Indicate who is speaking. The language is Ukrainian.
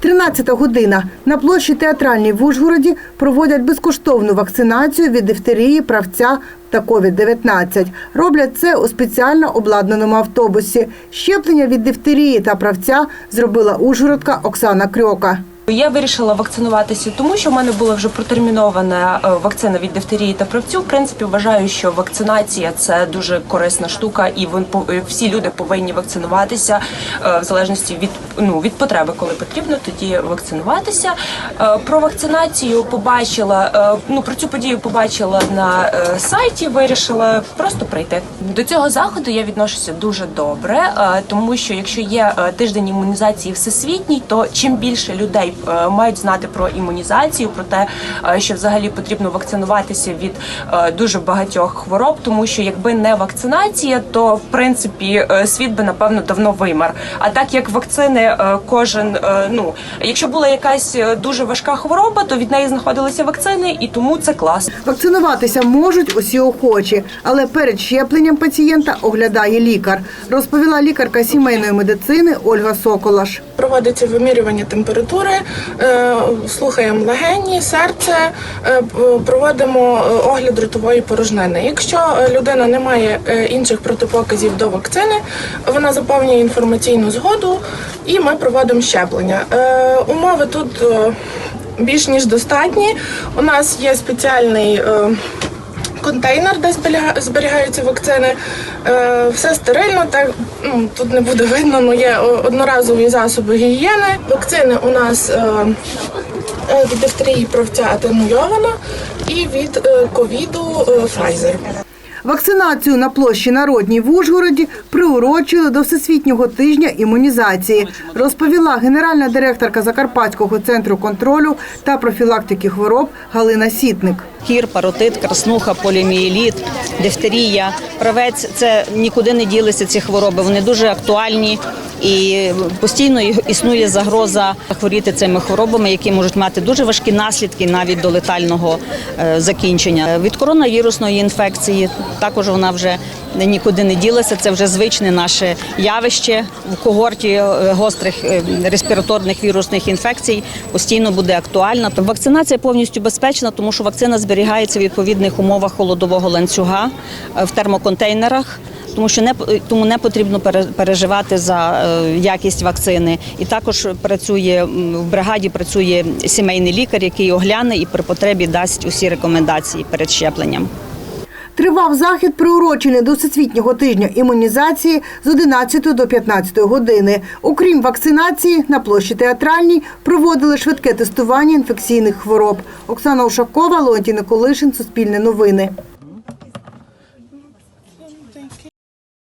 Speaker 1: 13 година. На площі театральній в Ужгороді проводять безкоштовну вакцинацію від дифтерії, правця та COVID-19. Роблять це у спеціально обладнаному автобусі. Щеплення від дифтерії та правця зробила ужгородка Оксана Крьока.
Speaker 2: Я вирішила вакцинуватися, тому що в мене була вже протермінована е, вакцина від дифтерії та правцю. В принципі, вважаю, що вакцинація це дуже корисна штука, і е, всі люди повинні вакцинуватися е, в залежності від ну від потреби, коли потрібно, тоді вакцинуватися. Про вакцинацію побачила. Ну про цю подію побачила на сайті. Вирішила просто прийти. До цього заходу я відношуся дуже добре, тому що якщо є тиждень імунізації всесвітній, то чим більше людей мають знати про імунізацію, про те, е, що взагалі потрібно вакцинуватися від е, дуже багатьох хвороб, тому що якби не вакцинація, то в принципі е, світ би напевно давно вимер. А так як вакцини е, кожен, е, ну якщо була якась е, дуже важка хвороба, то від неї знаходилися вакцини, і тому це клас.
Speaker 1: Вакцинуватися можуть усі охочі, але перед щепленням пацієнта оглядає лікар, розповіла лікарка сімейної медицини Ольга Соколаш.
Speaker 3: Проводиться вимірювання температури, е, слухаємо легені, серце, е, проводимо е, огляд ротової порожнини. Якщо людина не має інших протипоказів до вакцини, вона заповнює інформаційну згоду і ми проводимо щеплення. Умови тут більш ніж достатні. У нас є спеціальний. Контейнер, де зберігаються вакцини. Е, все стерильно, так ну тут не буде видно, але є одноразові засоби гігієни. Вакцини у нас е, е, від дифтерії правця атенуйована і від ковіду Pfizer.
Speaker 1: Вакцинацію на площі Народній в Ужгороді приурочили до Всесвітнього тижня імунізації, розповіла генеральна директорка Закарпатського центру контролю та профілактики хвороб Галина Сітник.
Speaker 4: Кір, паротит, краснуха, поліомієліт, дифтерія, правець це нікуди не ділися ці хвороби. Вони дуже актуальні і постійно існує загроза хворіти цими хворобами, які можуть мати дуже важкі наслідки навіть до летального е, закінчення. Від коронавірусної інфекції також вона вже нікуди не ділася. Це вже звичне наше явище в когорті е, гострих е, респіраторних вірусних інфекцій постійно буде актуальна. Вакцинація повністю безпечна, тому що вакцина зберігається в відповідних умовах холодового ланцюга в термоконтейнерах. Тому що не тому не потрібно пере- переживати за е, якість вакцини, і також працює в бригаді. Працює сімейний лікар, який огляне і при потребі дасть усі рекомендації перед щепленням.
Speaker 1: Тривав захід, приурочений до Всесвітнього тижня імунізації з 11 до 15 години. Окрім вакцинації, на площі театральній проводили швидке тестування інфекційних хвороб. Оксана Ушакова, Леонтій Николишин, Суспільне новини.